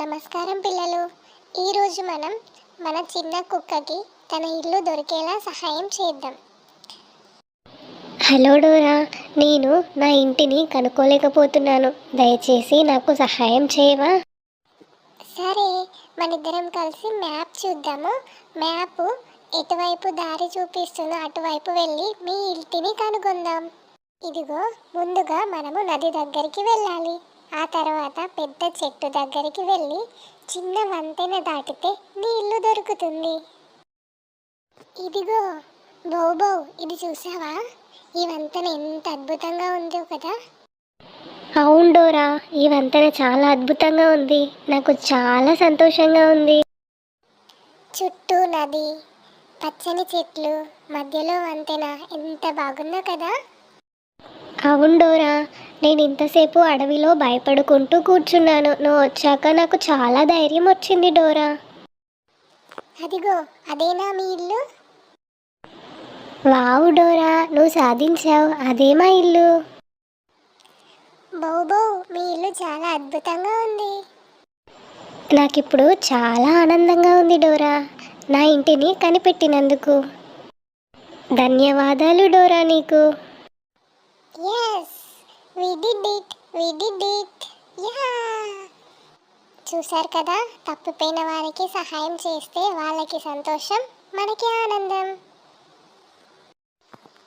నమస్కారం పిల్లలు. ఈరోజు మనం మన చిన్న కుక్కకి తన ఇల్లు దొరికేలా సహాయం చేద్దాం. హలో డోరా నేను నా ఇంటిని కనుక్కోలేకపోతున్నాను. దయచేసి నాకు సహాయం చేయవా? సరే మనిద్దరం కలిసి మ్యాప్ చూద్దాము. మ్యాప్ ఎటువైపు దారి చూపిస్తుందో అటువైపు వెళ్ళి మీ ఇంటిని కనుగొందాం. ఇదిగో ముందుగా మనము నది దగ్గరికి వెళ్ళాలి. ఆ తర్వాత పెద్ద చెట్టు దగ్గరికి వెళ్ళి చిన్న వంతెన దాటితే నీ ఇల్లు దొరుకుతుంది. ఇదిగో బౌ బౌ ఇది చూసావా? ఈ వంతెన ఎంత అద్భుతంగా ఉందో కదా. అవును డోరా ఈ వంతెన చాలా అద్భుతంగా ఉంది. నాకు చాలా సంతోషంగా ఉంది. చుట్టూ నది పచ్చని చెట్లు మధ్యలో వంతెన ఎంత బాగుందో కదా. అవును డోరా నేను ఇంతసేపు అడవిలో భయపడుకుంటూ కూర్చున్నాను. నువ్వు వచ్చాక నాకు చాలా ధైర్యం వచ్చింది డోరా. అదిగో అదేనా మీ ఇల్లు? వావు డోరా నువ్వు సాధించావు. అదే మా ఇల్లు. బౌ బౌ మీ ఇల్లు చాలా అద్భుతంగా ఉంది. నాకిప్పుడు చాలా ఆనందంగా ఉంది డోరా. నా ఇంటిని కనిపెట్టినందుకు. ధన్యవాదాలు డోరా నీకు. Yes we did it we did it yeah చూశారు కదా తప్పిపోయిన వారికి సహాయం చేస్తే వాళ్ళకి సంతోషం మనకి ఆనందం.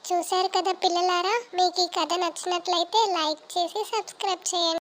చూశారు కదా పిల్లలారా మీకు ఈ కథ నచ్చినట్లయితే లైక్ చేసి సబ్స్క్రైబ్ చేయండి.